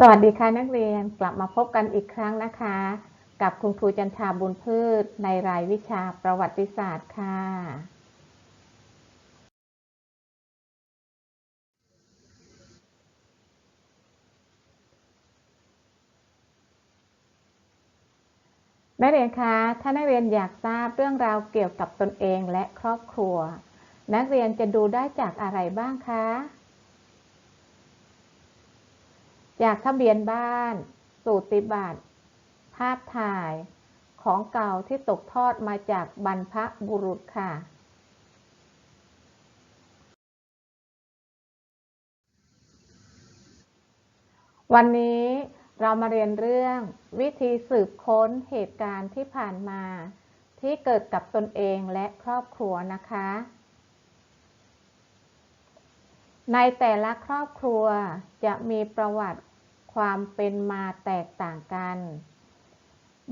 สวัสดีค่ะนักเรียนกลับมาพบกันอีกครั้งนะคะ กับคุณครูจันทาบุญพืชในรายวิชาประวัติศาสตร์ค่ะ นักเรียนคะถ้านักเรียนอยากทราบเรื่องราวเกี่ยวกับตนเองและครอบครัว นักเรียนจะดูได้จากอะไรบ้างคะ จากทะเบียนบ้าน สูติบัตร ภาพถ่าย ของเก่าที่ตกทอดมาจากบรรพบุรุษค่ะ วันนี้เรามาเรียนเรื่องวิธีสืบค้นเหตุการณ์ที่ผ่านมา ที่เกิดกับตนเองและครอบครัวนะคะ ในแต่ละครอบครัวจะมีประวัติ ความเป็นมาแตกต่างกัน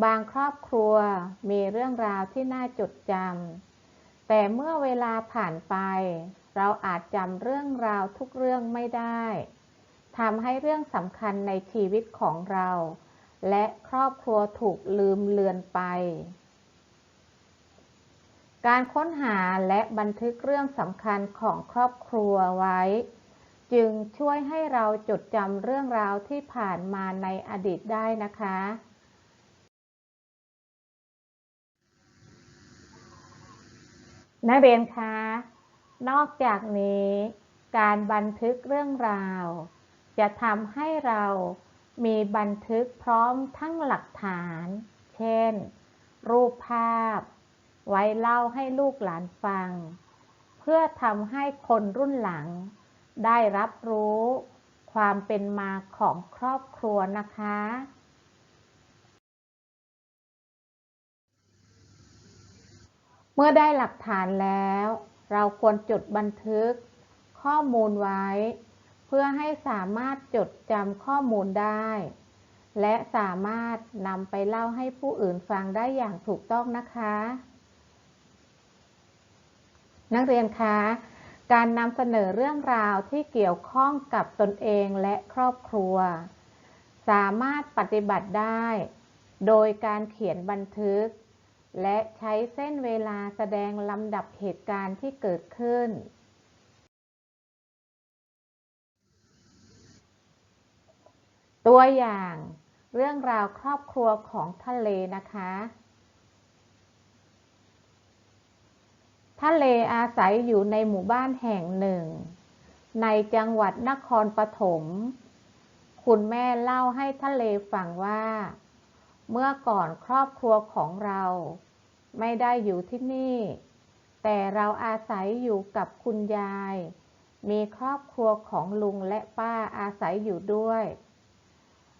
บางครอบครัวมีเรื่องราวที่น่าจดจำ แต่เมื่อเวลาผ่านไป เราอาจจำเรื่องราวทุกเรื่องไม่ได้ ทำให้เรื่องสำคัญในชีวิตของเรา และครอบครัวถูกลืมเลือนไป การค้นหาและบันทึกเรื่องสำคัญของครอบครัวไว้ จึงช่วยให้เราจดจำเรื่องราวที่ผ่านมาในอดีตได้นะคะ นักเรียนคะ นอกจากนี้ การบันทึกเรื่องราว จะทำให้เรามีบันทึกพร้อมทั้งหลักฐาน เช่น รูปภาพ ไว้เล่าให้ลูกหลานฟัง เพื่อทำให้คนรุ่นหลัง ได้รับรู้ความเป็นมาของครอบครัวนะคะ เมื่อได้หลักฐานแล้ว เราควรจดบันทึกข้อมูลไว้ เพื่อให้สามารถจดจำข้อมูลได้ และสามารถนำไปเล่าให้ผู้อื่นฟังได้อย่างถูกต้องนะคะ นักเรียนคะ การนำเสนอเรื่องราวที่เกี่ยวข้องกับตนเองและครอบครัว สามารถปฏิบัติได้ โดยการเขียนบันทึก และใช้เส้นเวลาแสดงลำดับเหตุการณ์ที่เกิดขึ้น ตัวอย่างเรื่องราวครอบครัวของทะเลนะคะ ทะเลอาศัยอยู่ในหมู่บ้านแห่งหนึ่ง ในจังหวัดนครปฐม คุณแม่เล่าให้ทะเลฟังว่า เมื่อก่อนครอบครัวของเราไม่ได้อยู่ที่นี่ แต่เราอาศัยอยู่กับคุณยาย มีครอบครัวของลุงและป้าอาศัยอยู่ด้วย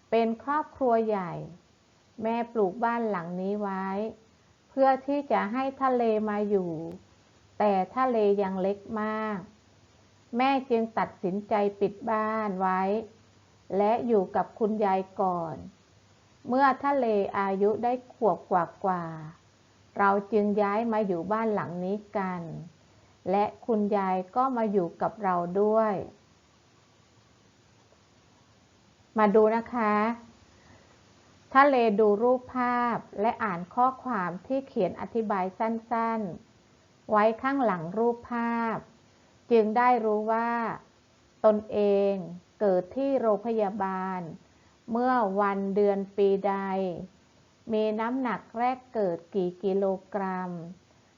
เป็นครอบครัวใหญ่ แม่ปลูกบ้านหลังนี้ไว้ เพื่อที่จะให้ทะเลมาอยู่ แต่ทะเลยังเล็กมาก แม่จึงตัดสินใจปิดบ้านไว้ และอยู่กับคุณยายก่อน เมื่อทะเลอายุได้ขวบกว่ากว่า เราจึงย้ายมาอยู่บ้านหลังนี้กัน และคุณยายก็มาอยู่กับเราด้วย มาดูนะคะทะเลดูรูปภาพและอ่านข้อความที่เขียนอธิบายสั้นๆ ไว้ข้างหลังรูปภาพ จึงได้รู้ว่า ตนเองเกิดที่โรงพยาบาล เมื่อวันเดือนปีใด มีน้ำหนักแรกเกิดกี่กิโลกรัม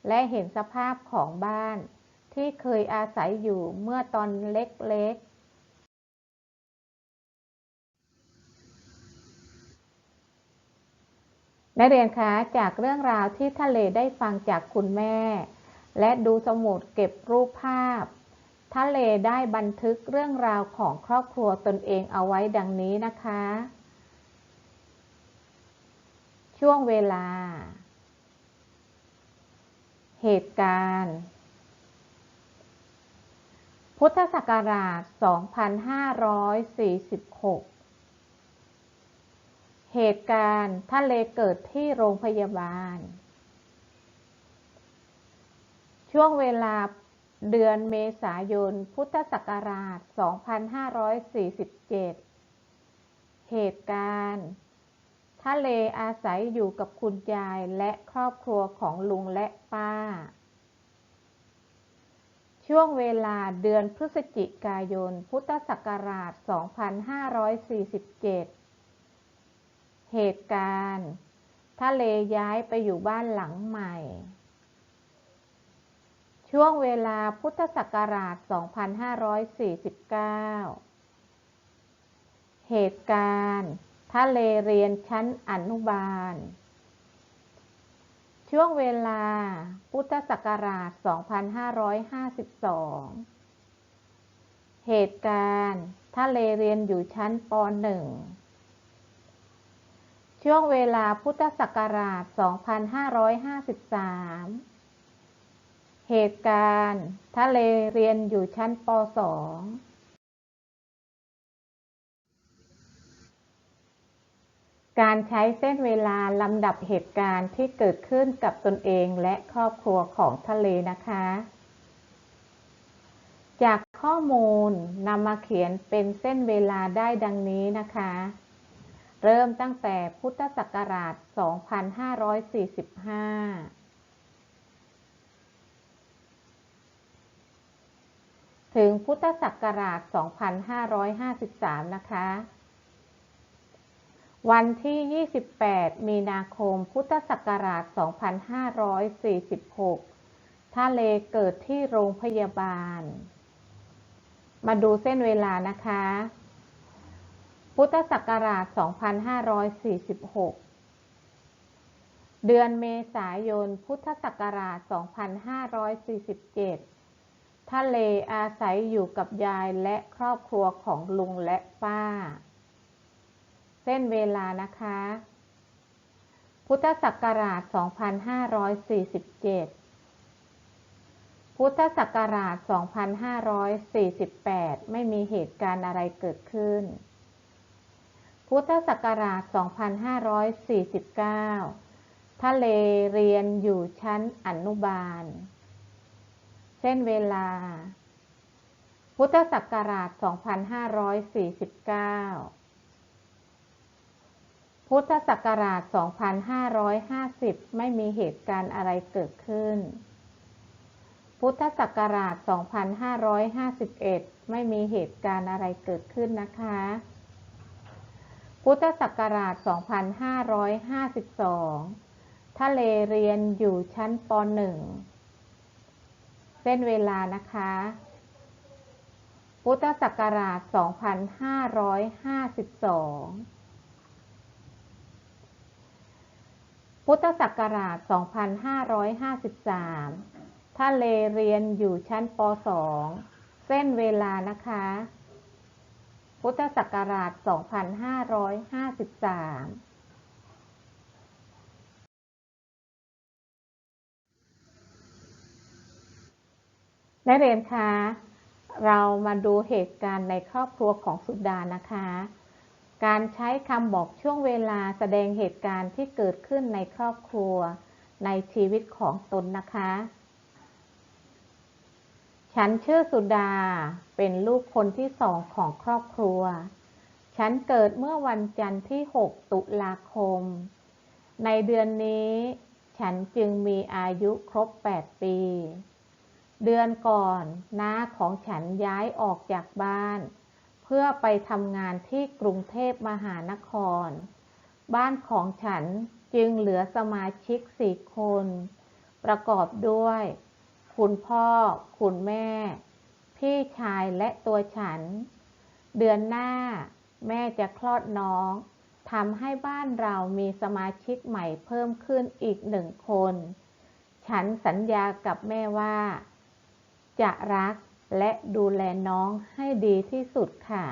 และเห็นสภาพของบ้านที่เคยอาศัยอยู่เมื่อตอนเล็กๆนักเรียนคะ จากเรื่องราวที่ทะเลได้ฟังจากคุณแม่ และดูสมุดเก็บรูปภาพทะเลได้บันทึกเรื่องราวของครอบครัวตนเองเอาไว้ดังนี้นะคะ ช่วงเวลา เหตุการณ์ พุทธศักราช 2546 เหตุการณ์ทะเลเกิดที่โรงพยาบาล ช่วงเวลาเดือนเมษายน พุทธศักราช 2547 เหตุการณ์ ทะเลอาศัยอยู่กับคุณยายและครอบครัวของลุงและป้า ช่วงเวลาเดือนพฤศจิกายน พุทธศักราช 2547 เหตุการณ์ ทะเลย้ายไปอยู่บ้านหลังใหม่ ช่วงเวลาพุทธศักราช 2549 เหตุการณ์ทะเลเรียนชั้นอนุบาล ช่วงเวลาพุทธศักราช 2552 เหตุการณ์ทะเลเรียนอยู่ชั้นป .1 ช่วงเวลาพุทธศักราช 2553 เหตุการณ์ ทะเลเรียนอยู่ชั้นป .2 การใช้เส้นเวลาลำดับเหตุการณ์ที่เกิดขึ้นกับตนเองและครอบครัวของทะเลนะคะ จากข้อมูลนำมาเขียนเป็นเส้นเวลาได้ดังนี้นะคะ เริ่มตั้งแต่พุทธศักราช 2545 ถึงพุทธศักราช 2553 นะคะ วันที่ 28 มีนาคม พุทธศักราช 2546ทะเลเกิดที่โรงพยาบาล มาดูเส้นเวลานะคะ พุทธศักราช 2546เดือนเมษายน พุทธศักราช 2547 ทะเลอาศัยอยู่กับยายและครอบครัวของลุงและป้า เส้นเวลานะคะ พุทธศักราช 2547 พุทธศักราช 2548 ไม่มีเหตุการณ์อะไรเกิดขึ้น พุทธศักราช 2549 ทะเลเรียนอยู่ชั้นอนุบาล เส้นเวลา พุทธศักราช 2549 พุทธศักราช 2550 ไม่มีเหตุการณ์อะไรเกิดขึ้น พุทธศักราช 2551 ไม่มีเหตุการณ์อะไรเกิดขึ้นนะคะ พุทธศักราช 2552 ทะเลเรียนอยู่ชั้นป .1 ส้นเวลานะคะ พุทธศักราช 2552 พุทธศักราช 2553ทะเลเรียนอยู่ชั้นป .2 เส้นเวลานะคะ พุทธศักราช 2553 นักเรียนคะเรามาดูเหตุการณ์ในครอบครัวของสุดานะคะ การใช้คำบอกช่วงเวลาแสดงเหตุการณ์ที่เกิดขึ้นในครอบครัว ในชีวิตของตนนะคะ ฉันชื่อสุดาเป็นลูกคนที่สองของครอบครัว ฉันเกิดเมื่อวันจันทร์ที่ 6 ตุลาคม ในเดือนนี้ ฉันจึงมีอายุครบ 8 ปี เดือนก่อนน้าของฉันย้ายออกจากบ้าน เพื่อไปทำงานที่กรุงเทพมหานคร บ้านของฉันจึงเหลือสมาชิกสี่คน ประกอบด้วย คุณพ่อ คุณแม่ พี่ชายและตัวฉัน เดือนหน้า แม่จะคลอดน้องทำให้บ้านเรามีสมาชิกใหม่เพิ่มขึ้นอีกหนึ่งคน ฉันสัญญากับแม่ว่า จะรักและดูแลน้องให้ดีที่สุดค่ะ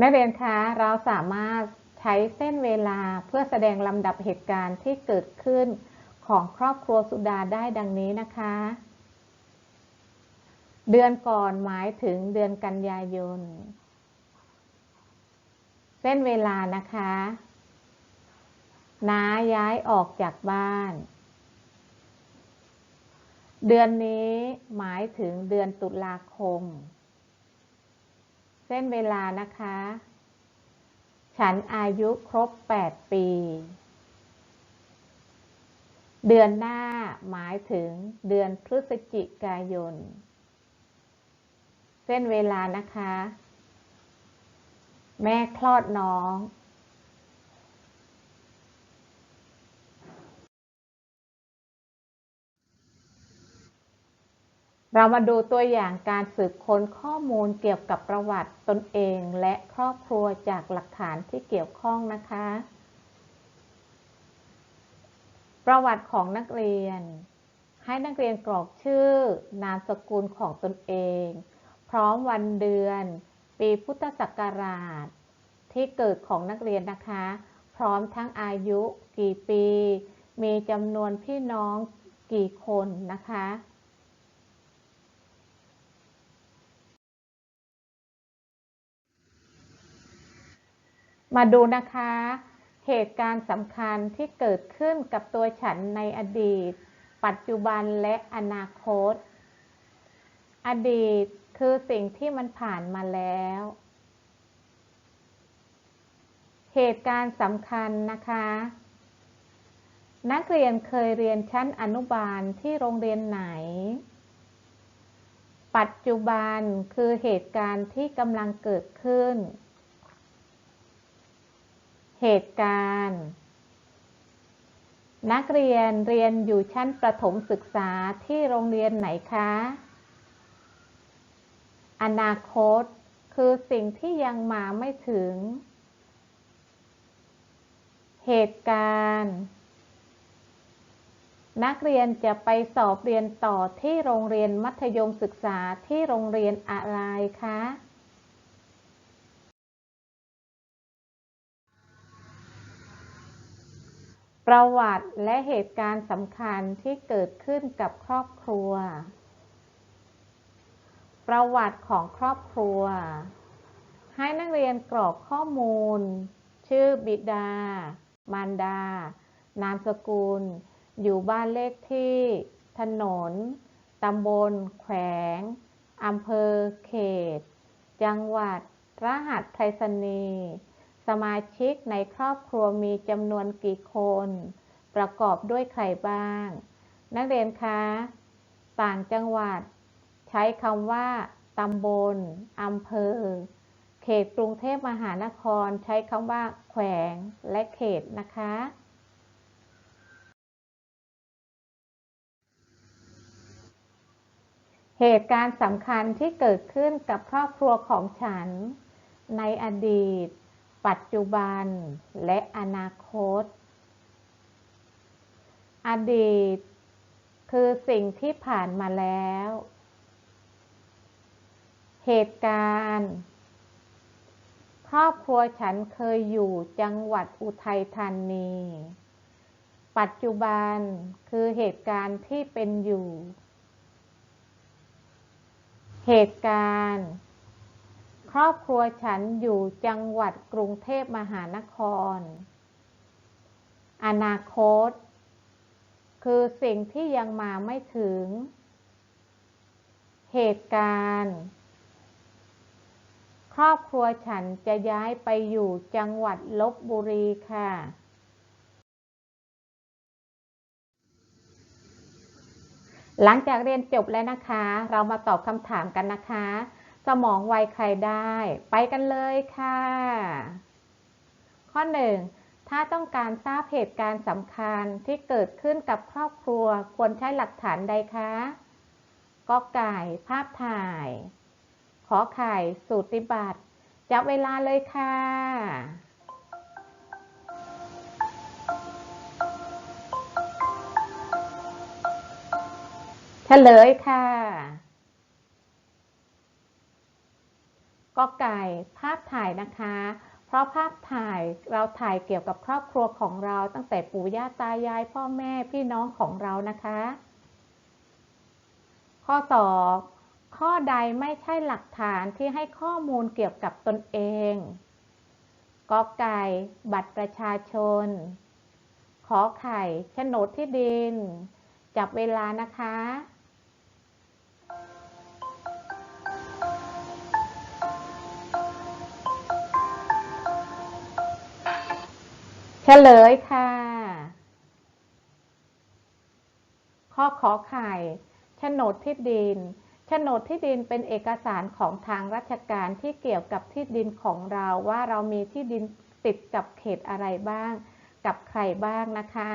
นักเรียนคะเราสามารถใช้เส้นเวลาเพื่อแสดงลำดับเหตุการณ์ที่เกิดขึ้นของครอบครัวสุดาได้ดังนี้นะคะ เดือนก่อนหมายถึงเดือนกันยายน เส้นเวลานะคะ น้าย้ายออกจากบ้าน เดือนนี้หมายถึงเดือนตุลาคม เส้นเวลานะคะ ฉันอายุครบ 8 ปี เดือนหน้าหมายถึงเดือนพฤศจิกายน เส้นเวลานะคะ แม่คลอดน้องเรามาดูตัวอย่างการสืบค้นข้อมูลเกี่ยวกับประวัติตนเองและครอบครัวจากหลักฐานที่เกี่ยวข้องนะคะ ประวัติของนักเรียน ให้นักเรียนกรอกชื่อ นามสกุลของตนเอง พร้อมวันเดือน ปีพุทธศักราช ที่เกิดของนักเรียนนะคะ พร้อมทั้งอายุกี่ปี มีจำนวนพี่น้องกี่คนนะคะมาดูนะคะ เหตุการณ์สำคัญที่เกิดขึ้นกับตัวฉันในอดีต ปัจจุบันและอนาคต อดีต คือสิ่งที่มันผ่านมาแล้ว เหตุการณ์สำคัญนะคะ นักเรียนเคยเรียนชั้นอนุบาลที่โรงเรียนไหน ปัจจุบันคือเหตุการณ์ที่กำลังเกิดขึ้น เหตุการณ์นักเรียนเรียนอยู่ชั้นประถมศึกษาที่โรงเรียนไหนคะ อนาคต คือสิ่งที่ยังมาไม่ถึง เหตุการณ์ นักเรียนจะไปสอบเรียนต่อที่โรงเรียนมัธยมศึกษาที่โรงเรียนอะไรคะ ประวัติและเหตุการณ์สำคัญที่เกิดขึ้นกับครอบครัว ประวัติของครอบครัว ให้นักเรียนกรอกข้อมูล ชื่อบิดา มารดา นามสกุล อยู่บ้านเลขที่ ถนน ตำบล แขวง อำเภอ เขต จังหวัด รหัสไปรษณีย์สมาชิกในครอบครัวมีจำนวนกี่คน ประกอบด้วยใครบ้าง นักเรียนคะ ต่างจังหวัด ใช้คำว่าตำบลอำเภอ เขตกรุงเทพมหานคร ใช้คำว่า แขวงและเขตนะคะ เหตุการณ์สำคัญที่เกิดขึ้นกับครอบครัวของฉัน ในอดีต ปัจจุบัน และอนาคต อดีต คือสิ่งที่ผ่านมาแล้ว เหตุการณ์ ครอบครัวฉันเคยอยู่จังหวัดอุทัยธานี ปัจจุบันคือเหตุการณ์ที่เป็นอยู่ เหตุการณ์ ครอบครัวฉันอยู่จังหวัดกรุงเทพมหานคร อนาคต คือสิ่งที่ยังมาไม่ถึง เหตุการณ์ ครอบครัวฉันจะย้ายไปอยู่จังหวัดลบบุรีค่ะ หลังจากเรียนจบแล้วนะคะ เรามาตอบคำถามกันนะคะ สมองไวใครได้ ไปกันเลยค่ะ ข้อ 1. ถ้าต้องการทราบเหตุการณ์สำคัญที่เกิดขึ้นกับครอบครัว ควรใช้หลักฐานใดคะกอไก่ภาพถ่าย อไข่สูติบัตรจับเวลาเลยค่ะ เฉลยค่ะกอไก่ภาพถ่ายนะคะ เพราะภาพถ่ายเราถ่ายเกี่ยวกับครอบครัวของเราตั้งแต่ปู่ย่าตายายพ่อแม่พี่น้องของเรานะคะ ข้อ 2 ข้อใดไม่ใช่หลักฐานที่ให้ข้อมูลเกี่ยวกับตนเองกอไก่ บัตรประชาชน ขอไข่โฉนดที่ดิน จับเวลานะคะ เฉลยค่ะ ข้อขอไข่โฉนดที่ดิน โฉนดที่ดินเป็นเอกสารของทางราชการที่เกี่ยวกับที่ดินของเราว่าเรามีที่ดินติดกับเขตอะไรบ้าง กับใครบ้างนะคะ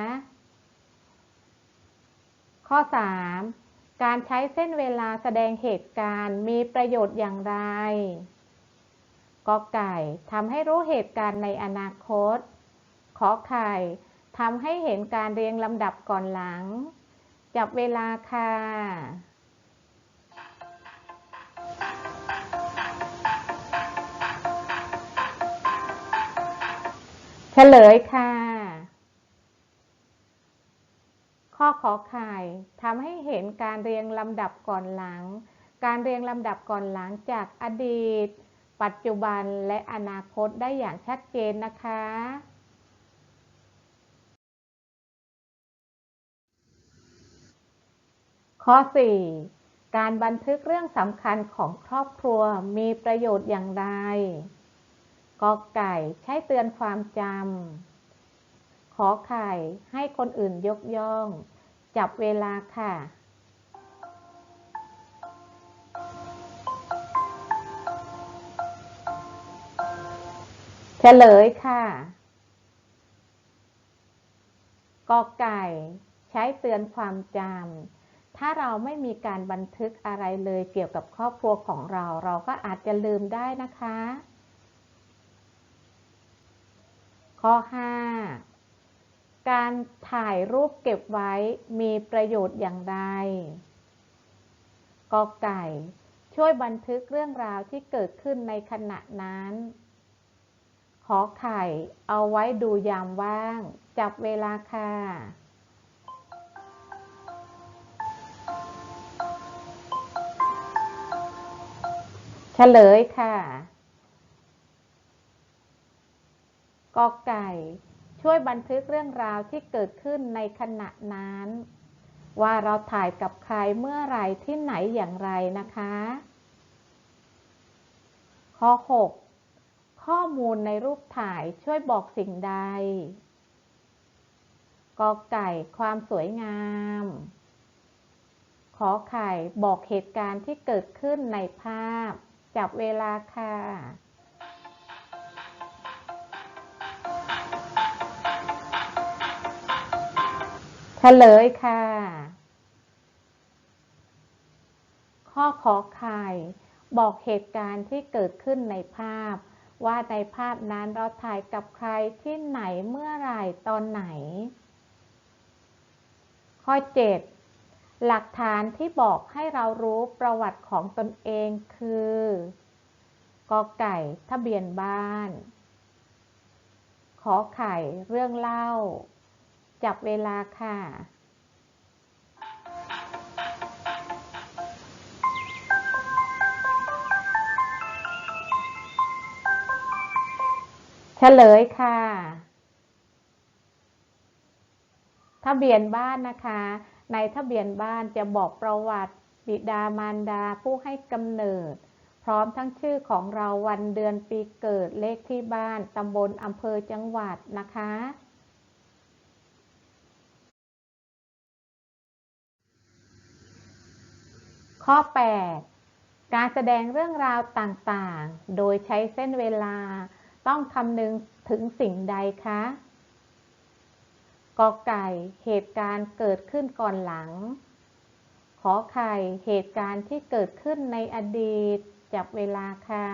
ข้อ 3. การใช้เส้นเวลาแสดงเหตุการณ์มีประโยชน์อย่างไรกอไก่ทำให้รู้เหตุการณ์ในอนาคต ขอไข่ทำให้เห็นการเรียงลำดับก่อนหลัง จับเวลาค่ะ ฉลยค่ะ ข้อขอไข่ทำให้เห็นการเรียงลำดับก่อนหลัง การเรียงลำดับก่อนหลังจากอดีต ปัจจุบันและอนาคตได้อย่างชัดเจนนะคะ ข้อ 4. การบันทึกเรื่องสำคัญของครอบครัวมีประโยชน์อย่างไร กอไก่ใช้เตือนความจำ ขอไข่ให้คนอื่นยกย่อง จับเวลาค่ะ เฉลยค่ะ กอไก่ใช้เตือนความจำ ถ้าเราไม่มีการบันทึกอะไรเลยเกี่ยวกับครอบครัวของเรา เราก็อาจจะลืมได้นะคะ ข้อ 5 การถ่ายรูปเก็บไว้มีประโยชน์อย่างไรกอไก่ ช่วยบันทึกเรื่องราวที่เกิดขึ้นในขณะนั้น ขอไข่เอาไว้ดูยามว่าง จับเวลาค่ะเฉลยค่ะ กอไก่ ช่วยบันทึกเรื่องราวที่เกิดขึ้นในขณะนั้น ว่าเราถ่ายกับใครเมื่อไรที่ไหนอย่างไรนะคะ ข้อ 6 ข้อมูลในรูปถ่ายช่วยบอกสิ่งใดกอไก่ความสวยงาม ขอไข่บอกเหตุการณ์ที่เกิดขึ้นในภาพ จับเวลาค่ะ ลยค่ะ ข้อขอไข่บอกเหตุการณ์ที่เกิดขึ้นในภาพ ว่าในภาพนั้นเราถ่ายกับใครที่ไหนเมื่อไหร่ตอนไหน ข้อ 7 หลักฐานที่บอกให้เรารู้ประวัติของตนเองคือกอไก่ทะเบียนบ้าน ขอไข่เรื่องเล่า จับเวลาค่ะ เฉลยค่ะทะเบียนบ้านนะคะ ในทะเบียนบ้านจะบอกประวัติบิดามารดาผู้ให้กำเนิด พร้อมทั้งชื่อของเราวันเดือนปีเกิดเลขที่บ้านตำบลอำเภอจังหวัดนะคะ ข้อ 8 การแสดงเรื่องราวต่างๆ โดยใช้เส้นเวลา ต้องคำนึงถึงสิ่งใดคะกอไก่ เหตุการณ์เกิดขึ้นก่อนหลัง ขอไข่ เหตุการณ์ที่เกิดขึ้นในอดีต จับเวลาค่ะ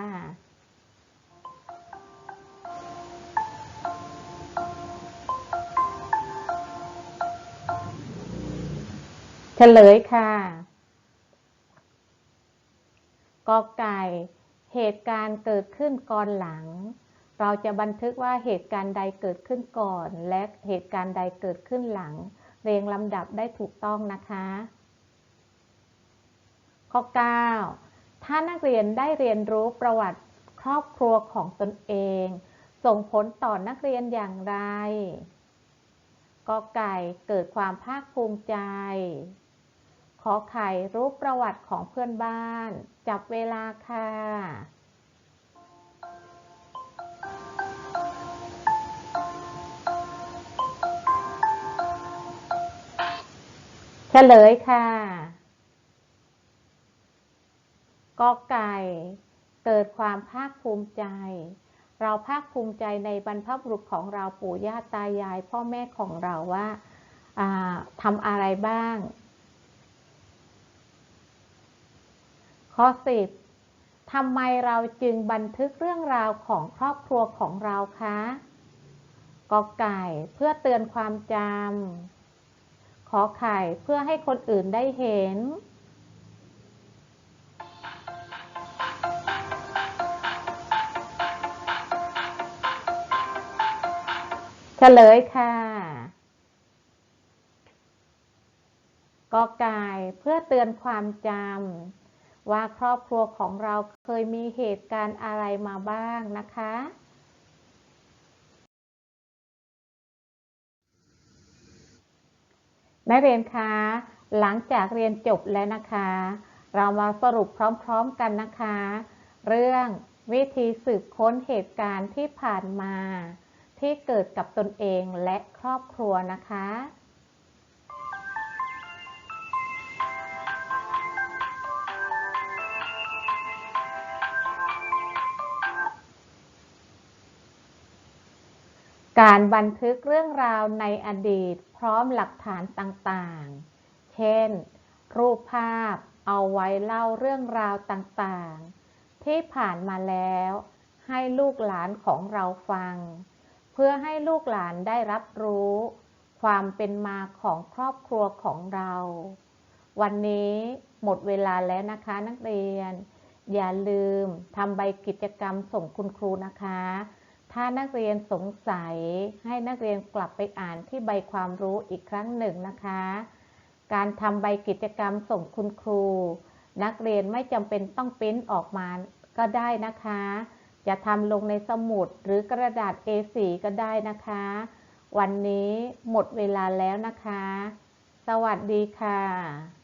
เฉลยค่ะ กอไก่ เหตุการณ์เกิดขึ้นก่อนหลัง เราจะบันทึกว่าเหตุการณ์ใดเกิดขึ้นก่อน และเหตุการณ์ใดเกิดขึ้นหลัง เรียงลำดับได้ถูกต้องนะคะ ข้อ 9 ถ้านักเรียนได้เรียนรู้ประวัติครอบครัวของตนเอง ส่งผลต่อนักเรียนอย่างไรกอไก่เกิดความภาคภูมิใจ ขอไข่รูปประวัติของเพื่อนบ้าน จับเวลาค่ะเฉลยค่ะกอไก่ เกิดความภาคภูมิใจ เราภาคภูมิใจในบรรพบุรุษของเราปู่ย่าตายาย พ่อแม่ของเราว่าทำอะไรบ้าง ข้อสิบทำไมเราจึงบันทึกเรื่องราวของครอบครัวของเราคะกอไก่เพื่อเตือนความจำขอไข่เพื่อให้คนอื่นได้เห็นเฉลยค่ะกอไก่เพื่อเตือนความจำ ว่าครอบครัวของเราเคยมีเหตุการณ์อะไรมาบ้างนะคะ นักเรียนคะ หลังจากเรียนจบแล้วนะคะ เรามาสรุปพร้อมๆกันนะคะ เรื่องวิธีสืบค้นเหตุการณ์ที่ผ่านมา ที่เกิดกับตนเองและครอบครัวนะคะ การบันทึกเรื่องราวในอดีตพร้อมหลักฐานต่างๆ เช่น รูปภาพเอาไว้เล่าเรื่องราวต่างๆ ที่ผ่านมาแล้ว ให้ลูกหลานของเราฟัง เพื่อให้ลูกหลานได้รับรู้ ความเป็นมาของครอบครัวของเรา วันนี้หมดเวลาแล้วนะคะนักเรียน อย่าลืมทำใบกิจกรรมส่งคุณครูนะคะ ถ้านักเรียนสงสัยให้นักเรียนกลับไปอ่านที่ใบความรู้อีกครั้งหนึ่งนะคะ การทำใบกิจกรรมส่งคุณครู นักเรียนไม่จำเป็นต้องปริ้นออกมาก็ได้นะคะ จะทำลงในสมุดหรือกระดาษ A4 ก็ได้นะคะ วันนี้หมดเวลาแล้วนะคะ สวัสดีค่ะ